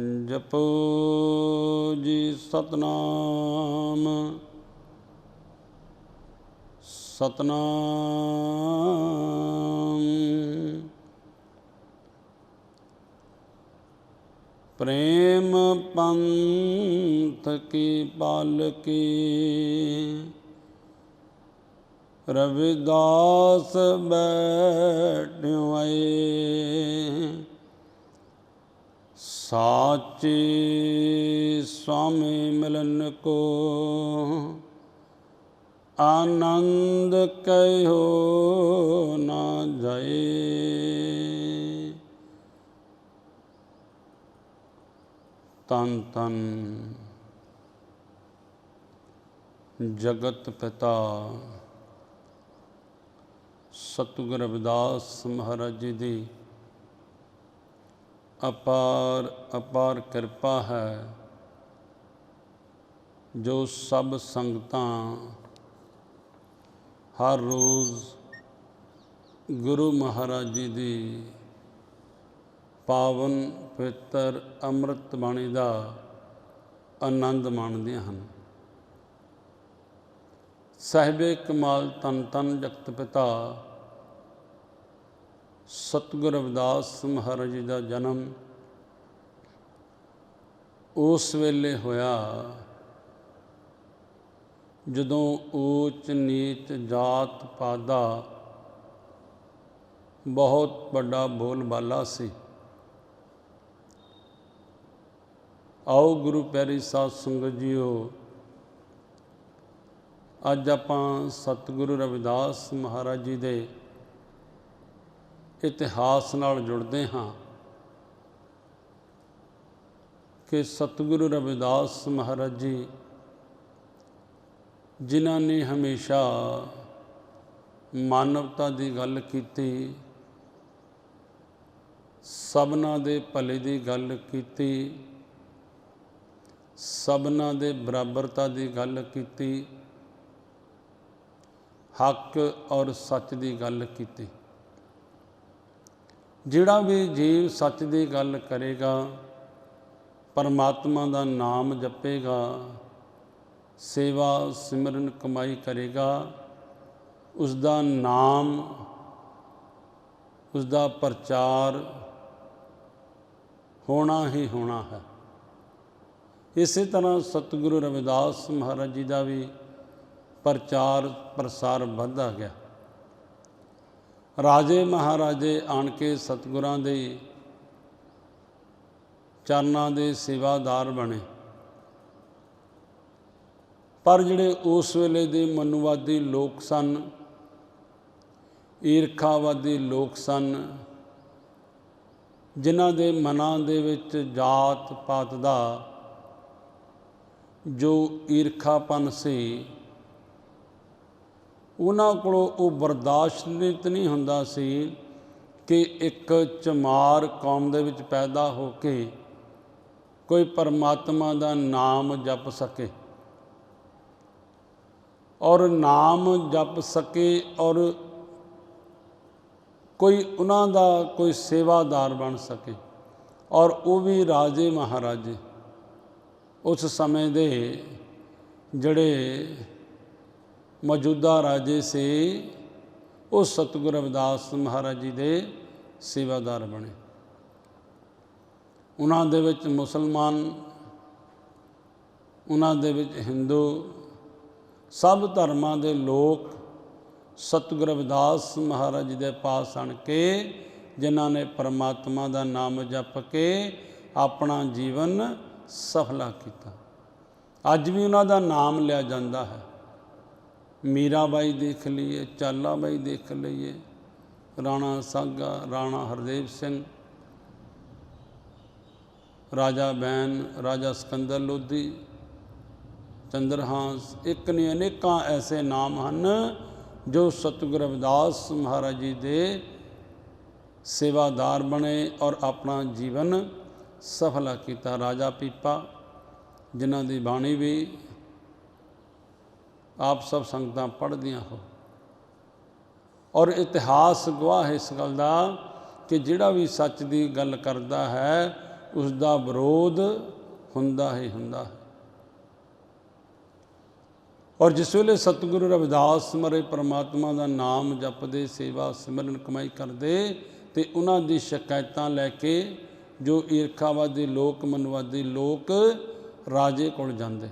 ਜਪੋ ਜੀ ਸਤਨਾਮ। ਸਤਨਾਮ। ਪ੍ਰੇਮ ਪੰਥ ਕੀ ਪਾਲਕੀ। ਰਵਿਦਾਸ ਬੈਠਿਓ ਆਏ ਸਾਚੇ ਸੁਆਮੀ ਮਿਲਨ ਕੋ ਆਨੰਦ ਕਹਿਓ ਨਾ ਜਾਏ। ਤਨ ਤਨ ਜਗਤ ਪਿਤਾ ਸਤਿਗੁਰ ਰਵਿਦਾਸ ਮਹਾਰਾਜ ਜੀ ਦੀ ਅਪਾਰ ਅਪਾਰ ਕਿਰਪਾ ਹੈ, ਜੋ ਸਭ ਸੰਗਤਾਂ ਹਰ ਰੋਜ਼ ਗੁਰੂ ਮਹਾਰਾਜ ਜੀ ਦੀ ਪਾਵਨ ਪਵਿੱਤਰ ਅੰਮ੍ਰਿਤ ਬਾਣੀ ਦਾ ਆਨੰਦ ਮਾਣਦੀਆਂ ਹਨ। ਸਾਹਿਬੇ ਕਮਾਲ ਤਨ ਤਨ ਜਗਤ ਪਿਤਾ ਸਤਿਗੁਰ ਰਵਿਦਾਸ ਮਹਾਰਾਜ ਜੀ ਦਾ ਜਨਮ ਉਸ ਵੇਲੇ ਹੋਇਆ ਜਦੋਂ ਊਚ ਨੀਚ ਜਾਤ ਪਾਤ ਦਾ ਬਹੁਤ ਵੱਡਾ ਬੋਲਬਾਲਾ ਸੀ। ਆਓ ਗੁਰੂ ਪਿਆਰੀ ਸਾਧ ਸੰਗਤ ਜੀਓ, ਅੱਜ ਆਪਾਂ ਸਤਿਗੁਰੂ ਰਵਿਦਾਸ ਮਹਾਰਾਜ ਜੀ ਦੇ ਇਤਿਹਾਸ ਨਾਲ ਜੁੜਦੇ ਹਾਂ ਕਿ ਸਤਿਗੁਰੂ ਰਵਿਦਾਸ ਮਹਾਰਾਜ ਜੀ, ਜਿਨ੍ਹਾਂ ਨੇ ਹਮੇਸ਼ਾ ਮਾਨਵਤਾ ਦੀ ਗੱਲ ਕੀਤੀ, ਸਭਨਾਂ ਦੇ ਭਲੇ ਦੀ ਗੱਲ ਕੀਤੀ, ਸਭਨਾਂ ਦੇ ਬਰਾਬਰਤਾ ਦੀ ਗੱਲ ਕੀਤੀ, ਹੱਕ ਔਰ ਸੱਚ ਦੀ ਗੱਲ ਕੀਤੀ। ਜਿਹੜਾ ਵੀ ਜੀਵ ਸੱਚ ਦੀ ਗੱਲ ਕਰੇਗਾ, ਪਰਮਾਤਮਾ ਦਾ ਨਾਮ ਜਪੇਗਾ, ਸੇਵਾ ਸਿਮਰਨ ਕਮਾਈ ਕਰੇਗਾ ਉਸ ਦਾ ਨਾਮ ਉਸ ਦਾ ਪ੍ਰਚਾਰ ਹੋਣਾ ਹੀ ਹੋਣਾ ਹੈ। ਇਸੇ ਤਰ੍ਹਾਂ ਸਤਿਗੁਰੂ ਰਵਿਦਾਸ ਮਹਾਰਾਜ ਜੀ ਦਾ ਵੀ ਪ੍ਰਚਾਰ ਪ੍ਰਸਾਰ ਵੱਧਦਾ ਗਿਆ। ਰਾਜੇ ਮਹਾਰਾਜੇ ਆਣ ਕੇ ਸਤਿਗੁਰਾਂ ਦੇ ਚਰਨਾਂ ਦੇ ਸੇਵਾਦਾਰ ਬਣੇ। ਪਰ ਜਿਹੜੇ ਉਸ ਵੇਲੇ ਦੇ ਮਨੁਵਾਦੀ ਲੋਕ ਸਨ, ਈਰਖਾਵਾਦੀ ਲੋਕ ਸਨ, ਜਿਨ੍ਹਾਂ ਦੇ ਮਨਾਂ ਦੇ ਵਿੱਚ ਜਾਤ ਪਾਤ ਦਾ ਜੋ ਈਰਖਾਪਨ ਸੀ ਉਹਨਾਂ ਕੋਲੋਂ ਉਹ ਬਰਦਾਸ਼ਤ ਨਹੀਂ ਹੁੰਦਾ ਸੀ ਕਿ ਇੱਕ ਚਮਾਰ ਕੌਮ ਦੇ ਵਿੱਚ ਪੈਦਾ ਹੋ ਕੇ ਕੋਈ ਪਰਮਾਤਮਾ ਦਾ ਨਾਮ ਜਪ ਸਕੇ। ਔਰ ਨਾਮ ਜਪ ਸਕੇ ਔਰ ਕੋਈ ਉਹਨਾਂ ਦਾ ਕੋਈ ਸੇਵਾਦਾਰ ਬਣ ਸਕੇ। ਔਰ ਉਹ ਵੀ ਰਾਜੇ ਮਹਾਰਾਜੇ। ਉਸ ਸਮੇਂ ਦੇ ਜਿਹੜੇ ਮੌਜੂਦਾ ਰਾਜੇ ਸੀ, ਉਹ ਸਤਿਗੁਰ ਰਵਿਦਾਸ ਮਹਾਰਾਜ ਜੀ ਦੇ ਸੇਵਾਦਾਰ ਬਣੇ। ਉਹਨਾਂ ਦੇ ਵਿੱਚ ਮੁਸਲਮਾਨ, ਉਹਨਾਂ ਦੇ ਵਿੱਚ ਹਿੰਦੂ, ਸਭ ਧਰਮਾਂ ਦੇ ਲੋਕ ਸਤਿਗੁਰ ਰਵਿਦਾਸ ਮਹਾਰਾਜ ਜੀ ਦੇ ਪਾਸ ਆਣ ਕੇ, ਜਿਨ੍ਹਾਂ ਨੇ ਪਰਮਾਤਮਾ ਦਾ ਨਾਮ ਜਪ ਕੇ ਆਪਣਾ ਜੀਵਨ ਸਫਲਾ ਕੀਤਾ। ਅੱਜ ਵੀ ਉਹਨਾਂ ਦਾ ਨਾਮ ਲਿਆ ਜਾਂਦਾ ਹੈ। ਮੀਰਾਬਾਈ ਦੇਖ ਲਈਏ, ਚਾਲਾਬਾਈ ਦੇਖ ਲਈਏ, ਰਾਣਾ ਸਾਗਾ, ਰਾਣਾ ਹਰਦੇਵ ਸਿੰਘ, ਰਾਜਾ ਬੈਨ, ਰਾਜਾ ਸਿਕੰਦਰ ਲੋਧੀ, ਚੰਦਰਹਾਸ, ਇੱਕ ਨੇ ਅਨੇਕਾਂ ਐਸੇ ਨਾਮ ਹਨ ਜੋ ਸਤਿਗੁਰ ਰਵਿਦਾਸ ਮਹਾਰਾਜ ਜੀ ਦੇ ਸੇਵਾਦਾਰ ਬਣੇ ਔਰ ਆਪਣਾ ਜੀਵਨ ਸਫਲਾ ਕੀਤਾ। ਰਾਜਾ ਪੀਪਾ, ਜਿਨ੍ਹਾਂ ਦੀ ਬਾਣੀ ਵੀ ਆਪ ਸਭ ਸੰਗਤਾਂ ਪੜ੍ਹਦੀਆਂ ਹੋ। ਔਰ ਇਤਿਹਾਸ ਗਵਾਹ ਹੈ ਇਸ ਗੱਲ ਦਾ ਕਿ ਜਿਹੜਾ ਵੀ ਸੱਚ ਦੀ ਗੱਲ ਕਰਦਾ ਹੈ ਉਸ ਦਾ ਵਿਰੋਧ ਹੁੰਦਾ ਹੀ ਹੁੰਦਾ ਹੈ। ਔਰ ਜਿਸ ਵੇਲੇ ਸਤਿਗੁਰੂ ਰਵਿਦਾਸ ਮਰੇ ਪ੍ਰਮਾਤਮਾ ਦਾ ਨਾਮ ਜਪਦੇ, ਸੇਵਾ, ਸਿਮਰਨ, ਕਮਾਈ ਕਰਦੇ ਤੇ ਉਹਨਾਂ ਦੀ ਸ਼ਿਕਾਇਤਾਂ ਲੈ ਕੇ ਜੋ ਈਰਖਾਵਾਦੀ, ਲੋਕ ਮਨਵਾਦੀ ਲੋਕ ਰਾਜੇ ਕੋਲ ਜਾਂਦੇ।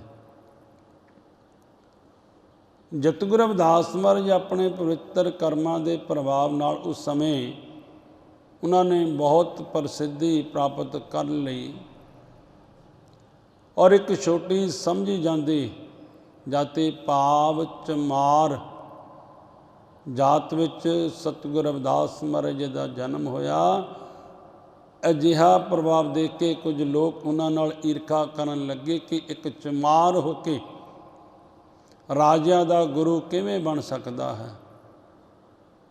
ਜਤਿਗੁਰੂ ਅਵਦਾਸ ਮਹਾਰਾਜ ਆਪਣੇ ਪਵਿੱਤਰ ਕਰਮਾਂ ਦੇ ਪ੍ਰਭਾਵ ਨਾਲ ਉਸ ਸਮੇਂ ਉਹਨਾਂ ਨੇ ਬਹੁਤ ਪ੍ਰਸਿੱਧੀ ਪ੍ਰਾਪਤ ਕਰ ਲਈ ਔਰ ਇੱਕ ਛੋਟੀ ਸਮਝੀ ਜਾਂਦੀ, ਜਾਤੀ ਭਾਵ ਚਮਾਰ, ਜਾਤ ਵਿੱਚ ਸਤਿਗੁਰ ਅਵਦਾਸ ਮਹਾਰਾਜ ਦਾ ਜਨਮ ਹੋਇਆ। ਅਜਿਹਾ ਪ੍ਰਭਾਵ ਦੇਖ ਕੇ ਕੁਝ ਲੋਕ ਉਹਨਾਂ ਨਾਲ ਈਰਖਾ ਕਰਨ ਲੱਗੇ ਕਿ ਇੱਕ ਚਮਾਰ ਹੋ ਕੇ ਰਾਜਿਆਂ ਦਾ ਗੁਰੂ ਕਿਵੇਂ ਬਣ ਸਕਦਾ ਹੈ?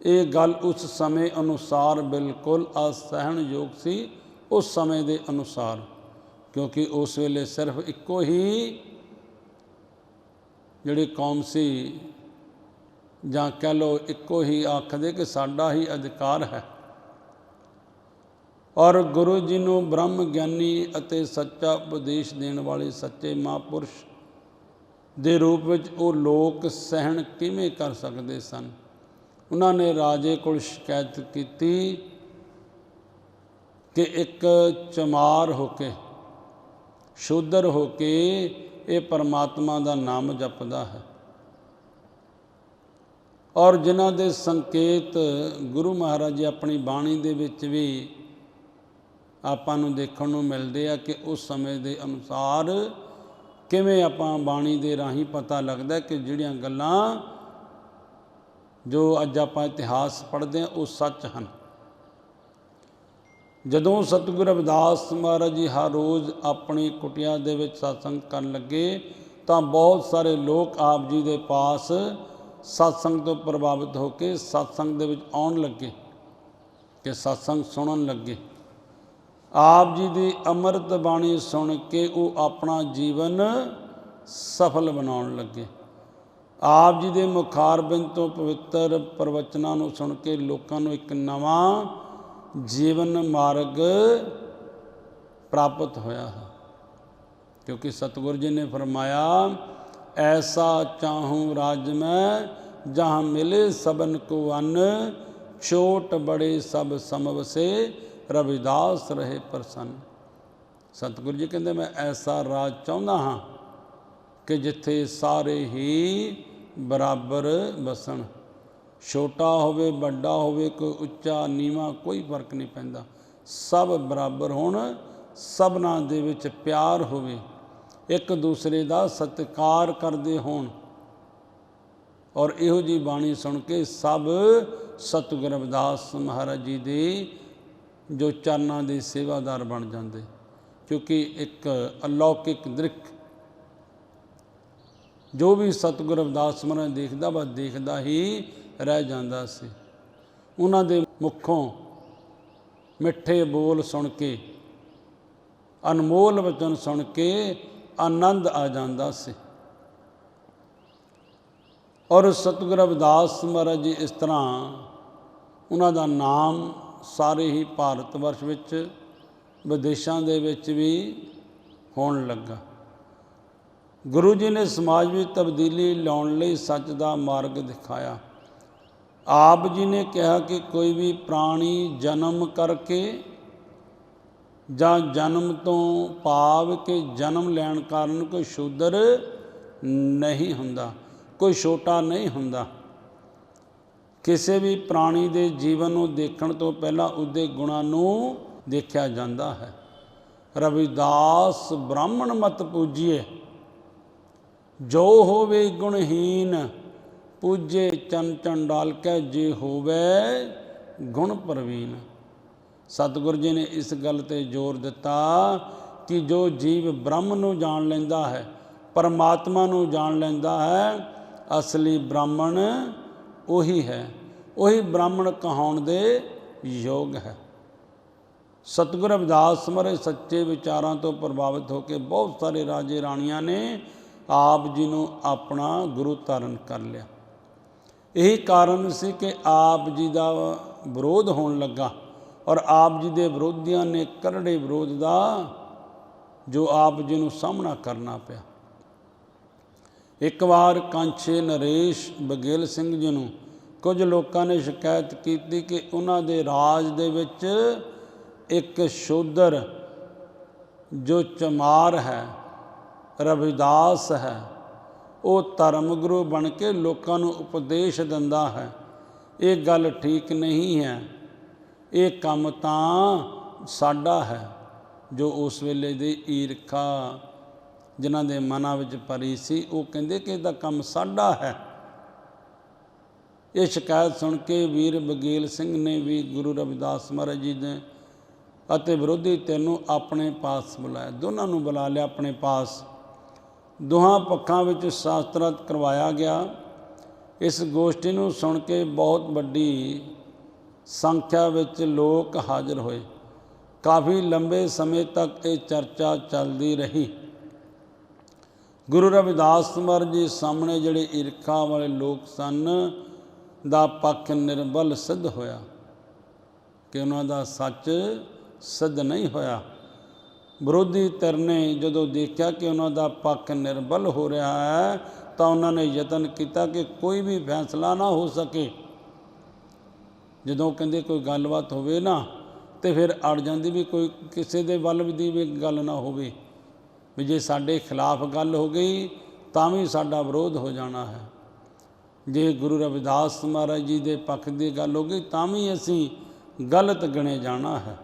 ਇਹ ਗੱਲ ਉਸ ਸਮੇਂ ਅਨੁਸਾਰ ਬਿਲਕੁਲ ਅਸਹਿਣਯੋਗ ਸੀ, ਉਸ ਸਮੇਂ ਦੇ ਅਨੁਸਾਰ। ਕਿਉਂਕਿ ਉਸ ਵੇਲੇ ਸਿਰਫ ਇੱਕੋ ਹੀ ਜਿਹੜੀ ਕੌਮ ਸੀ, ਜਾਂ ਕਹਿ ਲੋ ਇੱਕੋ ਹੀ ਆਖਦੇ ਕਿ ਸਾਡਾ ਹੀ ਅਧਿਕਾਰ ਹੈ। ਔਰ ਗੁਰੂ ਜੀ ਨੂੰ ਬ੍ਰਹਮ ਗਿਆਨੀ ਅਤੇ ਸੱਚਾ ਉਪਦੇਸ਼ ਦੇਣ ਵਾਲੇ ਸੱਚੇ ਮਹਾਂਪੁਰਸ਼ ਦੇ ਰੂਪ ਵਿੱਚ ਉਹ ਲੋਕ ਸਹਿਣ ਕਿਵੇਂ ਕਰ ਸਕਦੇ ਸਨ? ਉਹਨਾਂ ਨੇ ਰਾਜੇ ਕੋਲ ਸ਼ਿਕਾਇਤ ਕੀਤੀ ਕਿ ਇੱਕ ਚਮਾਰ ਹੋ ਕੇ, ਸ਼ੂਦਰ ਹੋ ਕੇ ਇਹ ਪਰਮਾਤਮਾ ਦਾ ਨਾਮ ਜਪਦਾ ਹੈ। ਔਰ ਜਿਨ੍ਹਾਂ ਦੇ ਸੰਕੇਤ ਗੁਰੂ ਮਹਾਰਾਜ ਜੀ ਆਪਣੀ ਬਾਣੀ ਦੇ ਵਿੱਚ ਵੀ ਆਪਾਂ ਨੂੰ ਦੇਖਣ ਨੂੰ ਮਿਲਦੇ ਆ ਕਿ ਉਸ ਸਮੇਂ ਦੇ ਅਨੁਸਾਰ ਕਿਵੇਂ ਆਪਾਂ ਬਾਣੀ ਦੇ ਰਾਹੀਂ ਪਤਾ ਲੱਗਦਾ ਕਿ ਜਿਹੜੀਆਂ ਗੱਲਾਂ ਜੋ ਅੱਜ ਆਪਾਂ ਇਤਿਹਾਸ ਪੜ੍ਹਦੇ ਹਾਂ, ਉਹ ਸੱਚ ਹਨ। ਜਦੋਂ ਸਤਿਗੁਰੂ ਰਵਿਦਾਸ ਮਹਾਰਾਜ ਜੀ ਹਰ ਰੋਜ਼ ਆਪਣੀ ਕੁਟਿਆ ਦੇ ਵਿੱਚ satsang ਕਰਨ ਲੱਗੇ, ਤਾਂ ਬਹੁਤ ਸਾਰੇ ਲੋਕ ਆਪ ਜੀ ਦੇ ਪਾਸ satsang ਤੋਂ ਪ੍ਰਭਾਵਿਤ ਹੋ ਕੇ satsang ਦੇ ਵਿੱਚ ਆਉਣ ਲੱਗੇ, ਕਿ satsang ਸੁਣਨ ਲੱਗੇ। ਆਪ ਜੀ ਦੀ ਅੰਮ੍ਰਿਤ ਬਾਣੀ ਸੁਣ ਕੇ ਉਹ ਆਪਣਾ ਜੀਵਨ ਸਫਲ ਬਣਾਉਣ ਲੱਗੇ। ਆਪ ਜੀ ਦੇ ਮੁਖਾਰਬਿੰਦ ਤੋਂ ਪਵਿੱਤਰ ਪ੍ਰਵਚਨਾਂ ਨੂੰ ਸੁਣ ਕੇ ਲੋਕਾਂ ਨੂੰ ਇੱਕ ਨਵਾਂ ਜੀਵਨ ਮਾਰਗ ਪ੍ਰਾਪਤ ਹੋਇਆ ਹੈ। ਕਿਉਂਕਿ ਸਤਿਗੁਰ ਜੀ ਨੇ ਫਰਮਾਇਆ, ਐਸਾ ਚਾਹੂੰ ਰਾਜ ਮੈਂ, ਜਹਾਂ ਮਿਲੇ ਸਬਨ ਕੋ ਅਨ, ਛੋਟ ਬੜੇ ਸਭ ਸਮਵਸੇ ਰਵਿਦਾਸ ਰਹੇ ਪ੍ਰਸੰਨ। ਸਤਿਗੁਰੂ ਜੀ ਕਹਿੰਦੇ, ਮੈਂ ਐਸਾ ਰਾਜ ਚਾਹੁੰਦਾ ਹਾਂ ਕਿ ਜਿੱਥੇ ਸਾਰੇ ਹੀ ਬਰਾਬਰ ਵਸਣ। ਛੋਟਾ ਹੋਵੇ, ਵੱਡਾ ਹੋਵੇ, ਕੋਈ ਉੱਚਾ, ਨੀਵਾ ਕੋਈ ਫ਼ਰਕ ਨਹੀਂ ਪੈਂਦਾ। ਸਭ ਬਰਾਬਰ ਹੋਣ, ਸਭਨਾਂ ਦੇ ਵਿੱਚ ਪਿਆਰ ਹੋਵੇ। ਇੱਕ ਦੂਸਰੇ ਦਾ ਸਤਿਕਾਰ ਕਰਦੇ ਹੋਣ। ਔਰ ਇਹੋ ਜੀ ਬਾਣੀ ਸੁਣ ਕੇ ਸਭ ਸਤਿਗੁਰੂ ਰਵਿਦਾਸ ਮਹਾਰਾਜ ਜੀ ਦੇ ਜੋ ਚਰਨਾਂ ਦੇ ਸੇਵਾਦਾਰ ਬਣ ਜਾਂਦੇ, ਕਿਉਂਕਿ ਇੱਕ ਅਲੌਕਿਕ ਦ੍ਰਿਕ ਜੋ ਵੀ ਸਤਿਗੁਰ ਅਵਦਾਸ ਮਹਾਰਾਜ ਦੇਖਦਾ, ਬਸ ਦੇਖਦਾ ਹੀ ਰਹਿ ਜਾਂਦਾ ਸੀ। ਉਹਨਾਂ ਦੇ ਮੁਖੋਂ ਮਿੱਠੇ ਬੋਲ ਸੁਣ ਕੇ, ਅਨਮੋਲ ਵਚਨ ਸੁਣ ਕੇ ਆਨੰਦ ਆ ਜਾਂਦਾ ਸੀ। ਔਰ ਸਤਿਗੁਰ ਅਵਦਾਸ ਮਹਾਰਾਜ ਜੀ ਇਸ ਤਰ੍ਹਾਂ ਉਹਨਾਂ ਦਾ ਨਾਮ ਸਾਰੇ ਹੀ ਭਾਰਤ ਵਰਸ਼ ਵਿੱਚ ਵਿਦੇਸ਼ਾਂ ਦੇ ਵਿੱਚ ਵੀ ਹੋਣ ਲੱਗਾ। ਗੁਰੂ ਜੀ ਨੇ ਸਮਾਜ ਵਿੱਚ ਤਬਦੀਲੀ ਲਿਆਉਣ ਲਈ ਸੱਚ ਦਾ ਮਾਰਗ ਦਿਖਾਇਆ। ਆਪ ਜੀ ਨੇ ਕਿਹਾ ਕਿ ਕੋਈ ਵੀ ਪ੍ਰਾਣੀ ਜਨਮ ਕਰਕੇ ਜਾਂ ਜਨਮ ਤੋਂ ਭਾਵ ਕੇ ਜਨਮ ਲੈਣ ਕਾਰਨ ਕੋਈ ਸ਼ੂਦਰ ਨਹੀਂ ਹੁੰਦਾ, ਕੋਈ ਛੋਟਾ ਨਹੀਂ ਹੁੰਦਾ। ਕਿਸੇ ਵੀ ਪ੍ਰਾਣੀ ਦੇ ਜੀਵਨ ਨੂੰ ਦੇਖਣ ਤੋਂ ਪਹਿਲਾਂ ਉਹਦੇ ਗੁਣਾਂ ਨੂੰ ਦੇਖਿਆ ਜਾਂਦਾ ਹੈ। ਰਵਿਦਾਸ ਬ੍ਰਾਹਮਣ ਮਤ ਪੂਜੀਏ, ਜੋ ਹੋਵੇ ਗੁਣਹੀਨ, ਪੂਜੇ ਚੰਨ ਚੰਡਾਲ ਕੈ ਜੇ ਹੋਵੇ ਗੁਣ ਪ੍ਰਵੀਨ। ਸਤਿਗੁਰੂ ਜੀ ਨੇ ਇਸ ਗੱਲ ਤੇ ਜ਼ੋਰ ਦਿੱਤਾ ਕਿ ਜੋ ਜੀਵ ਬ੍ਰਹਮ ਨੂੰ ਜਾਣ ਲੈਂਦਾ ਹੈ, ਪਰਮਾਤਮਾ ਨੂੰ ਜਾਣ ਲੈਂਦਾ ਹੈ, ਅਸਲੀ ਬ੍ਰਾਹਮਣ ਉਹੀ ਹੈ। ਉਹੀ ਬ੍ਰਾਹਮਣ ਕਹਾਉਣ ਦੇ ਯੋਗ ਹੈ। ਸਤਿਗੁਰ ਰਵਿਦਾਸ ਮਰੇ ਸੱਚੇ ਵਿਚਾਰਾਂ ਤੋਂ ਪ੍ਰਭਾਵਿਤ ਹੋ ਕੇ ਬਹੁਤ ਸਾਰੇ ਰਾਜੇ ਰਾਣੀਆਂ ਨੇ ਆਪ ਜੀ ਨੂੰ ਆਪਣਾ ਗੁਰੂ ਧਾਰਨ ਕਰ ਲਿਆ। ਇਹੀ ਕਾਰਨ ਸੀ ਕਿ ਆਪ ਜੀ ਦਾ ਵਿਰੋਧ ਹੋਣ ਲੱਗਾ ਔਰ ਆਪ ਜੀ ਦੇ ਵਿਰੋਧੀਆਂ ਨੇ ਕਰੜੇ ਵਿਰੋਧ ਦਾ ਜੋ ਆਪ ਜੀ ਨੂੰ ਸਾਹਮਣਾ ਕਰਨਾ ਪਿਆ। ਇੱਕ ਵਾਰ ਕਾਂਛੇ ਨਰੇਸ਼ ਬਗੇਲ ਸਿੰਘ ਜੀ ਨੂੰ ਕੁਝ ਲੋਕਾਂ ਨੇ ਸ਼ਿਕਾਇਤ ਕੀਤੀ ਕਿ ਉਹਨਾਂ ਦੇ ਰਾਜ ਦੇ ਵਿੱਚ ਇੱਕ ਸ਼ੂਦਰ ਜੋ ਚਮਾਰ ਹੈ, ਰਵਿਦਾਸ ਹੈ, ਉਹ ਧਰਮ ਗੁਰੂ ਬਣ ਕੇ ਲੋਕਾਂ ਨੂੰ ਉਪਦੇਸ਼ ਦਿੰਦਾ ਹੈ। ਇਹ ਗੱਲ ਠੀਕ ਨਹੀਂ ਹੈ। ਇਹ ਕੰਮ ਤਾਂ ਸਾਡਾ ਹੈ ਜੋ ਉਸ ਵੇਲੇ ਦੇ ਈਰਖਾ ਜਿਨ੍ਹਾਂ ਦੇ ਮਨਾਂ ਵਿੱਚ ਭਰੀ ਸੀ, ਉਹ ਕਹਿੰਦੇ ਕਿ ਇਹਦਾ ਕੰਮ ਸਾਡਾ ਹੈ। ਇਹ ਸ਼ਿਕਾਇਤ ਸੁਣ ਕੇ ਵੀਰ ਬਗੇਲ ਸਿੰਘ ਨੇ ਵੀ ਗੁਰੂ ਰਵਿਦਾਸ ਮਹਾਰਾਜ ਜੀ ਦੇ ਅਤੇ ਵਿਰੋਧੀ ਧਿਰ ਨੂੰ ਆਪਣੇ ਪਾਸ ਬੁਲਾਇਆ। ਦੋਨਾਂ ਨੂੰ ਬੁਲਾ ਲਿਆ ਆਪਣੇ ਪਾਸ। ਦੋਹਾਂ ਪੱਖਾਂ ਵਿੱਚ ਸ਼ਾਸਤਰਾਰਥ ਕਰਵਾਇਆ ਗਿਆ। ਇਸ ਗੋਸ਼ਟੀ ਨੂੰ ਸੁਣ ਕੇ ਬਹੁਤ ਵੱਡੀ ਸੰਖਿਆ ਵਿੱਚ ਲੋਕ ਹਾਜ਼ਰ ਹੋਏ। ਕਾਫੀ ਲੰਬੇ ਸਮੇਂ ਤੱਕ ਇਹ ਚਰਚਾ ਚੱਲਦੀ ਰਹੀ। ਗੁਰੂ ਰਵਿਦਾਸ ਮਹਾਰਾਜ ਜੀ ਸਾਹਮਣੇ ਜਿਹੜੇ ਈਰਖਾ ਵਾਲੇ ਲੋਕ ਸਨ ਦਾ ਪੱਖ ਨਿਰਬਲ ਸਿੱਧ ਹੋਇਆ ਕਿ ਉਹਨਾਂ ਦਾ ਸੱਚ ਸਿੱਧ ਨਹੀਂ ਹੋਇਆ। ਵਿਰੋਧੀ ਧਿਰ ਨੇ ਜਦੋਂ ਦੇਖਿਆ ਕਿ ਉਹਨਾਂ ਦਾ ਪੱਖ ਨਿਰਬਲ ਹੋ ਰਿਹਾ ਹੈ, ਤਾਂ ਉਹਨਾਂ ਨੇ ਯਤਨ ਕੀਤਾ ਕਿ ਕੋਈ ਵੀ ਫੈਸਲਾ ਨਾ ਹੋ ਸਕੇ। ਜਦੋਂ ਕਹਿੰਦੇ ਕੋਈ ਗੱਲਬਾਤ ਹੋਵੇ ਨਾ, ਤੇ ਫਿਰ ਅੜ ਜਾਂਦੀ ਵੀ ਕੋਈ ਕਿਸੇ ਦੇ ਵੱਲ ਦੀ ਵੀ ਗੱਲ ਨਾ ਹੋਵੇ। ਵੀ ਜੇ ਸਾਡੇ ਖਿਲਾਫ ਗੱਲ ਹੋ ਗਈ, ਤਾਂ ਵੀ ਸਾਡਾ ਵਿਰੋਧ ਹੋ ਜਾਣਾ ਹੈ। ਜੇ ਗੁਰੂ ਰਵਿਦਾਸ ਮਹਾਰਾਜ ਜੀ ਦੇ ਪੱਖ ਦੀ ਗੱਲ ਹੋ ਗਈ, ਤਾਂ ਵੀ ਅਸੀਂ ਗਲਤ ਗਣੇ ਜਾਣਾ ਹੈ।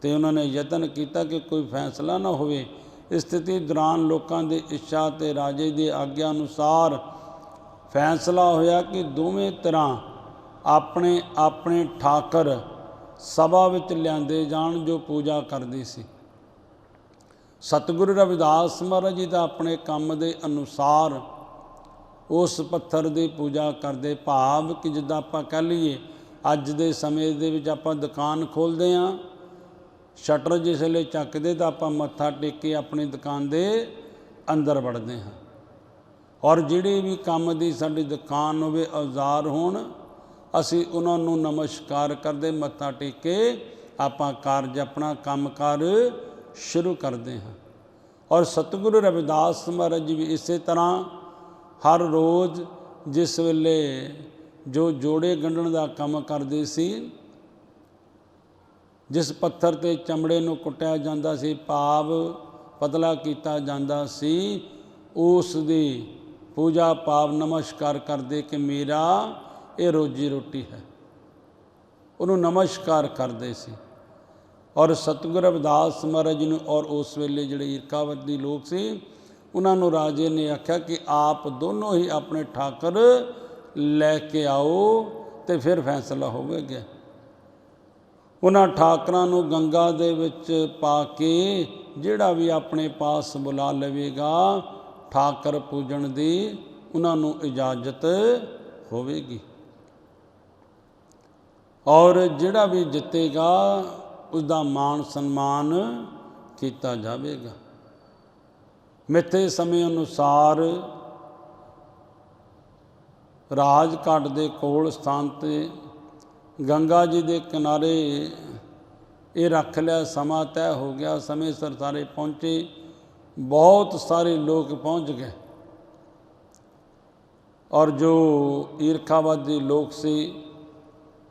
ਤੇ ਉਹਨਾਂ ਨੇ ਯਤਨ ਕੀਤਾ ਕਿ ਕੋਈ ਫੈਸਲਾ ਨਾ ਹੋਵੇ। ਸਥਿਤੀ ਦੌਰਾਨ ਲੋਕਾਂ ਦੇ ਇੱਛਾ ਤੇ ਰਾਜੇ ਦੀ ਆਗਿਆ ਅਨੁਸਾਰ ਫੈਸਲਾ ਹੋਇਆ ਕਿ ਦੋਵੇਂ ਤਰ੍ਹਾਂ ਆਪਣੇ ਆਪਣੇ ਠਾਕਰ ਸਭਾ ਵਿੱਚ ਲਿਆਂਦੇ ਜਾਣ ਜੋ ਪੂਜਾ ਕਰਦੀ ਸੀ। ਸਤਿਗੁਰੂ ਰਵਿਦਾਸ ਮਹਾਰਾਜ ਜੀ ਦਾ ਆਪਣੇ ਕੰਮ ਦੇ ਅਨੁਸਾਰ ਉਸ ਪੱਥਰ ਦੀ ਪੂਜਾ ਕਰਦੇ ਭਾਵ ਕਿ ਜਿੱਦਾਂ ਆਪਾਂ ਕਹਿ ਲਈਏ, ਅੱਜ ਦੇ ਸਮੇਂ ਦੇ ਵਿੱਚ ਆਪਾਂ ਦੁਕਾਨ ਖੋਲਦੇ ਆਂ ਸ਼ਟਰ ਜਿਸ ਵੇਲੇ ਚੱਕਦੇ ਤਾਂ ਆਪਾਂ ਮੱਥਾ ਟੇਕ ਕੇ ਆਪਣੀ ਦੁਕਾਨ ਦੇ ਅੰਦਰ ਵੜਦੇ ਹਾਂ। ਔਰ ਜਿਹੜੇ ਵੀ ਕੰਮ ਦੀ ਸਾਡੀ ਦੁਕਾਨ ਹੋਵੇ, ਔਜ਼ਾਰ ਹੋਣ, ਅਸੀਂ ਉਹਨਾਂ ਨੂੰ ਨਮਸਕਾਰ ਕਰਦੇ, ਮੱਥਾ ਟੇਕ ਕੇ ਆਪਾਂ ਕਾਰਜ, ਆਪਣਾ ਕੰਮਕਾਰ ਸ਼ੁਰੂ ਕਰਦੇ ਹਾਂ। ਔਰ ਸਤਿਗੁਰੂ ਰਵਿਦਾਸ ਮਹਾਰਾਜ ਜੀ ਵੀ ਇਸੇ ਤਰ੍ਹਾਂ ਹਰ ਰੋਜ਼ ਜਿਸ ਵੇਲੇ ਜੋ ਜੋੜੇ ਗੰਢਣ ਦਾ ਕੰਮ ਕਰਦੇ ਸੀ, ਜਿਸ ਪੱਥਰ ਤੇ ਚਮੜੇ ਨੂੰ ਕੁੱਟਿਆ ਜਾਂਦਾ ਸੀ, ਭਾਵ ਪਤਲਾ ਕੀਤਾ ਜਾਂਦਾ ਸੀ, ਉਸ ਦੀ ਪੂਜਾ ਪਾਪ ਨਮਸਕਾਰ ਕਰਦੇ ਕਿ ਮੇਰਾ ਇਹ ਰੋਜੀ ਰੋਟੀ ਹੈ। ਉਹਨੂੰ ਨਮਸਕਾਰ ਕਰਦੇ ਸੀ। ਔਰ ਸਤਿਗੁਰ ਰਵਿਦਾਸ ਮਹਾਰਾਜ ਨੂੰ ਔਰ ਉਸ ਵੇਲੇ ਜਿਹੜੇ ਈਰਕਾਵਤੀ ਲੋਕ ਸੀ ਉਹਨਾਂ ਨੂੰ ਰਾਜੇ ਨੇ ਆਖਿਆ ਕਿ ਆਪ ਦੋਨੋਂ ਹੀ ਆਪਣੇ ਠਾਕਰ ਲੈ ਕੇ ਆਓ ਤੇ ਫਿਰ ਫੈਸਲਾ ਹੋਵੇਗਾ। ਉਹਨਾਂ ਠਾਕਰਾਂ ਨੂੰ ਗੰਗਾ ਦੇ ਵਿੱਚ ਪਾ ਕੇ ਜਿਹੜਾ ਵੀ ਆਪਣੇ ਪਾਸ ਬੁਲਾ ਲਵੇਗਾ, ਠਾਕਰ ਪੂਜਣ ਦੀ ਉਹਨਾਂ ਨੂੰ ਇਜਾਜ਼ਤ ਹੋਵੇਗੀ। ਔਰ ਜਿਹੜਾ ਵੀ ਜਿੱਤੇਗਾ ਉਸ ਦਾ ਮਾਣ ਸਨਮਾਨ ਕੀਤਾ ਜਾਵੇਗਾ। ਮਿੱਥੇ ਸਮੇਂ ਅਨੁਸਾਰ ਰਾਜਘਾਟ ਦੇ ਕੋਲ ਸਥਾਨ ਤੇ ਗੰਗਾ ਜੀ ਦੇ ਕਿਨਾਰੇ ਇਹ ਰੱਖ ਲਿਆ, ਸਮਾਂ ਤੈਅ ਹੋ ਗਿਆ, ਸਮੇਂ ਸਿਰ ਸਾਰੇ ਪਹੁੰਚੇ। ਬਹੁਤ ਸਾਰੇ ਲੋਕ ਪਹੁੰਚ ਗਏ। ਔਰ ਜੋ ਈਰਖਾਵਾਦੀ ਲੋਕ ਸੀ,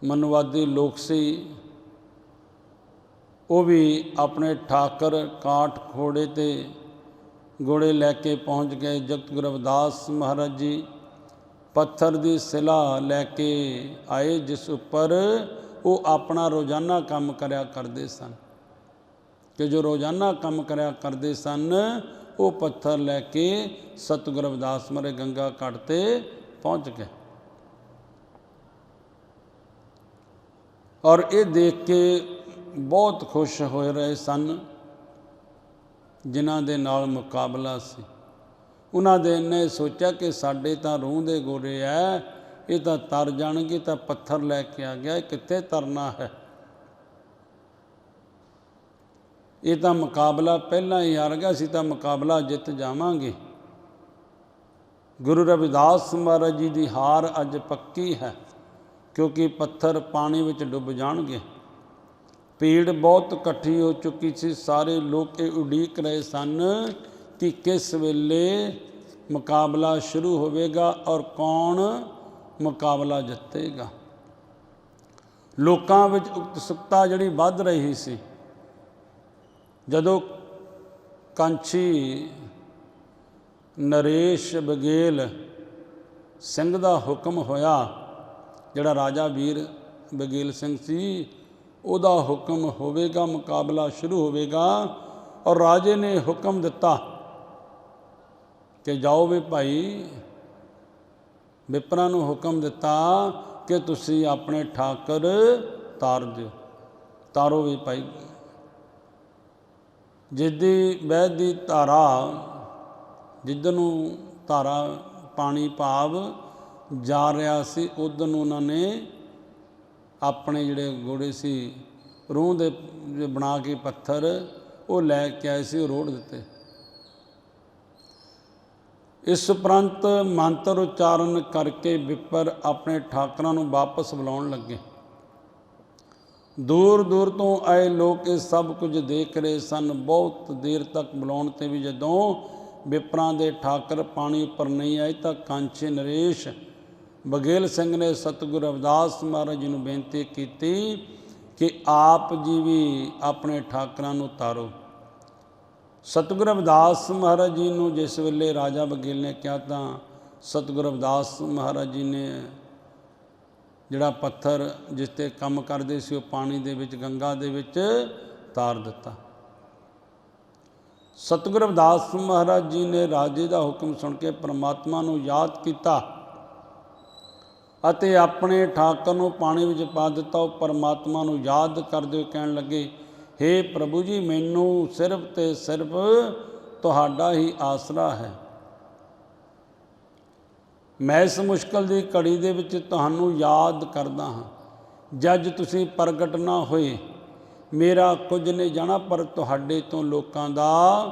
ਮਨਵਾਦੀ ਲੋਕ ਸੀ, ਉਹ ਵੀ ਆਪਣੇ ਠਾਕਰ ਕਾਠ ਖੋੜੇ ਤੇ ਘੋੜੇ ਲੈ ਕੇ ਪਹੁੰਚ ਗਏ ਜਗਤ ਗੁਰੂ ਰਵਿਦਾਸ ਮਹਾਰਾਜ ਜੀ। ਪੱਥਰ ਦੀ ਸਿਲਾ ਲੈ ਕੇ ਆਏ, ਜਿਸ ਉੱਪਰ ਉਹ ਆਪਣਾ ਰੋਜ਼ਾਨਾ ਕੰਮ ਕਰਿਆ ਕਰਦੇ ਸਨ। ਕਿ ਜੋ ਰੋਜ਼ਾਨਾ ਕੰਮ ਕਰਿਆ ਕਰਦੇ ਸਨ, ਉਹ ਪੱਥਰ ਲੈ ਕੇ ਸਤਿਗੁਰੂ ਰਵਿਦਾਸ ਮਰੇ ਗੰਗਾ ਘਾਟ ਤੇ ਪਹੁੰਚ ਗਏ। ਔਰ ਇਹ ਦੇਖ ਕੇ ਬਹੁਤ ਖੁਸ਼ ਹੋਏ ਰਹੇ ਸਨ। ਜਿਨ੍ਹਾਂ ਦੇ ਨਾਲ ਮੁਕਾਬਲਾ ਸੀ। ਉਹਨਾਂ ਦੇ ਨੇ ਸੋਚਿਆ ਕਿ ਸਾਡੇ ਤਾਂ ਰੂਹ ਦੇ ਗੋਰੇ ਐ, ਇਹ ਤਾਂ ਤਰ ਜਾਣਗੇ, ਤਾਂ ਪੱਥਰ ਲੈ ਕੇ ਆ ਗਿਆ ਕਿੱਥੇ ਤਰਨਾ ਹੈ? ਇਹ ਤਾਂ ਮੁਕਾਬਲਾ ਪਹਿਲਾਂ ਹੀ ਹਾਰ ਗਿਆ ਸੀ, ਤਾਂ ਮੁਕਾਬਲਾ ਜਿੱਤ ਜਾਵਾਂਗੇ। ਗੁਰੂ ਰਵਿਦਾਸ ਮਹਾਰਾਜ ਜੀ ਦੀ ਹਾਰ ਅੱਜ ਪੱਕੀ ਹੈ, ਕਿਉਂਕਿ ਪੱਥਰ ਪਾਣੀ ਵਿੱਚ ਡੁੱਬ ਜਾਣਗੇ। ਭੀੜ ਬਹੁਤ ਇਕੱਠੀ ਹੋ ਚੁੱਕੀ ਸੀ। ਸਾਰੇ ਲੋਕ ਇਹ ਉਡੀਕ ਰਹੇ ਸਨ ਕਿ ਕਿਸ ਵੇਲੇ ਮੁਕਾਬਲਾ ਸ਼ੁਰੂ ਹੋਵੇਗਾ ਔਰ ਕੌਣ ਮੁਕਾਬਲਾ ਜਿੱਤੇਗਾ। ਲੋਕਾਂ ਵਿੱਚ ਉਤਸੁਕਤਾ ਜਿਹੜੀ ਵੱਧ ਰਹੀ ਸੀ। ਜਦੋਂ ਕੰਛੀ, ਨਰੇਸ਼ ਬਗੇਲ ਸਿੰਘ ਦਾ ਹੁਕਮ ਹੋਇਆ, ਜਿਹੜਾ ਰਾਜਾ ਵੀਰ ਬਗੇਲ ਸਿੰਘ ਸੀ ਉਹਦਾ ਹੁਕਮ ਹੋਵੇਗਾ, ਮੁਕਾਬਲਾ ਸ਼ੁਰੂ ਹੋਵੇਗਾ ਔਰ ਰਾਜੇ ਨੇ ਹੁਕਮ ਦਿੱਤਾ ਕਿ ਜਾਓ ਵੀ ਭਾਈ, ਵਿਪਰਾਂ ਨੂੰ ਹੁਕਮ ਦਿੱਤਾ ਕਿ ਤੁਸੀਂ ਆਪਣੇ ਠਾਕਰ ਤਾਰ ਦਿਓ। ਤਾਰੋ ਵੀ ਭਾਈ। ਜਿੱਦੀ ਵੈਦ ਦੀ ਧਾਰਾ ਜਿੱਦ ਨੂੰ ਧਾਰਾ ਪਾਣੀ ਭਾਵ ਜਾ ਰਿਹਾ ਸੀ ਉਦੋਂ ਨੂੰ ਉਹਨਾਂ ਨੇ ਆਪਣੇ ਜਿਹੜੇ ਗੋੜੇ ਸੀ ਰੂਹ ਦੇ ਬਣਾ ਕੇ ਪੱਥਰ, ਉਹ ਲੈ ਕੇ ਆਏ ਸੀ, ਉਹ ਰੋੜ ਦਿੱਤੇ। ਇਸ ਉਪਰੰਤ ਮੰਤਰ ਉਚਾਰਨ ਕਰਕੇ ਵਿਪਰ ਆਪਣੇ ਠਾਕਰਾਂ ਨੂੰ ਵਾਪਸ ਬੁਲਾਉਣ ਲੱਗੇ। ਦੂਰ ਦੂਰ ਤੋਂ ਆਏ ਲੋਕ ਇਹ ਸਭ ਕੁਝ ਦੇਖ ਰਹੇ ਸਨ। ਬਹੁਤ ਦੇਰ ਤੱਕ ਬੁਲਾਉਣ ਤੇ ਵੀ ਜਦੋਂ ਵਿਪਰਾਂ ਦੇ ਠਾਕਰ ਪਾਣੀ ਉੱਪਰ ਨਹੀਂ ਆਏ ਤਾਂ ਕਾਂਚੇ ਨਰੇਸ਼ ਬਗੇਲ ਸਿੰਘ ਨੇ ਸਤਿਗੁਰੂ ਅਵਦਾਸ ਮਹਾਰਾਜ ਜੀ ਨੂੰ ਬੇਨਤੀ ਕੀਤੀ ਕਿ ਆਪ ਜੀ ਵੀ ਆਪਣੇ ਠਾਕਰਾਂ ਨੂੰ ਤਾਰੋ ਸਤਿਗੁਰੂ ਅਵਦਾਸ ਮਹਾਰਾਜ ਜੀ ਨੂੰ ਜਿਸ ਵੇਲੇ ਰਾਜਾ ਬਗੇਲ ਨੇ ਕਿਹਾ ਤਾਂ ਸਤਿਗੁਰੂ ਅਵਦਾਸ ਮਹਾਰਾਜ ਜੀ ਨੇ ਜਿਹੜਾ ਪੱਥਰ ਜਿਸ ਤੇ ਕੰਮ ਕਰਦੇ ਸੀ ਉਹ ਪਾਣੀ ਦੇ ਵਿੱਚ, ਗੰਗਾ ਦੇ ਵਿੱਚ ਤਾਰ ਦਿੱਤਾ। ਸਤਿਗੁਰੂ ਅਵਦਾਸ ਮਹਾਰਾਜ ਜੀ ਨੇ ਰਾਜੇ ਦਾ ਹੁਕਮ ਸੁਣ ਕੇ ਪ੍ਰਮਾਤਮਾ ਨੂੰ ਯਾਦ ਕੀਤਾ ਅਤੇ ਆਪਣੇ ਠਾਕਰ ਨੂੰ ਪਾਣੀ ਵਿੱਚ ਪਾ ਦਿੱਤਾ, ਉਹ ਪਰਮਾਤਮਾ ਨੂੰ ਯਾਦ ਕਰਦੇ ਹੋਏ ਕਹਿਣ ਲੱਗੇ हे ਪ੍ਰਭੂ ਜੀ, ਮੈਨੂੰ ਸਿਰਫ ਤੇ ਸਿਰਫ ਤੁਹਾਡਾ ਹੀ ਆਸਰਾ ਹੈ। ਮੈਂ ਇਸ ਮੁਸ਼ਕਲ ਦੀ ਘੜੀ ਦੇ ਵਿੱਚ ਤੁਹਾਨੂੰ ਯਾਦ ਕਰਦਾ ਹਾਂ। ਜੱਜ ਤੁਸੀਂ ਪ੍ਰਗਟ ਨਾ ਹੋਏ। ਮੇਰਾ ਕੁਝ ਨਹੀਂ ਜਾਣਾ, ਪਰ ਤੁਹਾਡੇ ਤੋਂ ਲੋਕਾਂ ਦਾ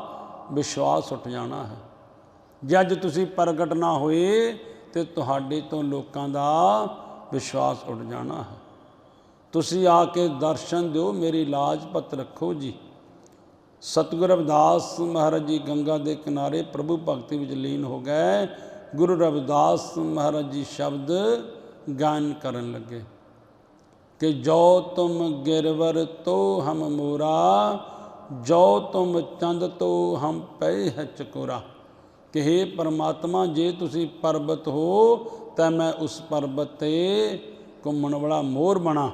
ਵਿਸ਼ਵਾਸ ਉੱਠ ਜਾਣਾ ਹੈ। ਜੱਜ ਤੁਸੀਂ ਪ੍ਰਗਟ ਨਾ ਹੋਏ ਤੇ ਤੁਹਾਡੇ ਤੋਂ ਲੋਕਾਂ ਦਾ ਵਿਸ਼ਵਾਸ ਉੱਡ ਜਾਣਾ ਹੈ। ਤੁਸੀਂ ਆ ਕੇ ਦਰਸ਼ਨ ਦਿਓ, ਮੇਰੀ ਲਾਜ ਪਤ ਰੱਖੋ ਜੀ। ਸਤਿਗੁਰੂ ਰਵਿਦਾਸ ਮਹਾਰਾਜ ਜੀ ਗੰਗਾ ਦੇ ਕਿਨਾਰੇ ਪ੍ਰਭੂ ਭਗਤੀ ਵਿੱਚ ਲੀਨ ਹੋ ਗਏ। ਗੁਰੂ ਰਵਿਦਾਸ ਮਹਾਰਾਜ ਜੀ ਸ਼ਬਦ ਗਾਇਨ ਕਰਨ ਲੱਗੇ। ਕਿ ਜੋ ਤੁਮ ਗਿਰਵਰ ਤੋ ਹਮ ਮੋਰਾ, ਜੋ ਤੁਮ ਚੰਦ ਤੋ ਹਮ ਪੈ ਹੈ ਚਕੋਰਾ। ਕਿ हे ਪਰਮਾਤਮਾ ਜੇ ਤੁਸੀਂ ਪਰਬਤ ਹੋ ਤਾਂ ਮੈਂ ਉਸ ਪਰਬਤ ਤੇ ਘੁੰਮਣ ਵਾਲਾ ਮੋਰ ਬਣਾ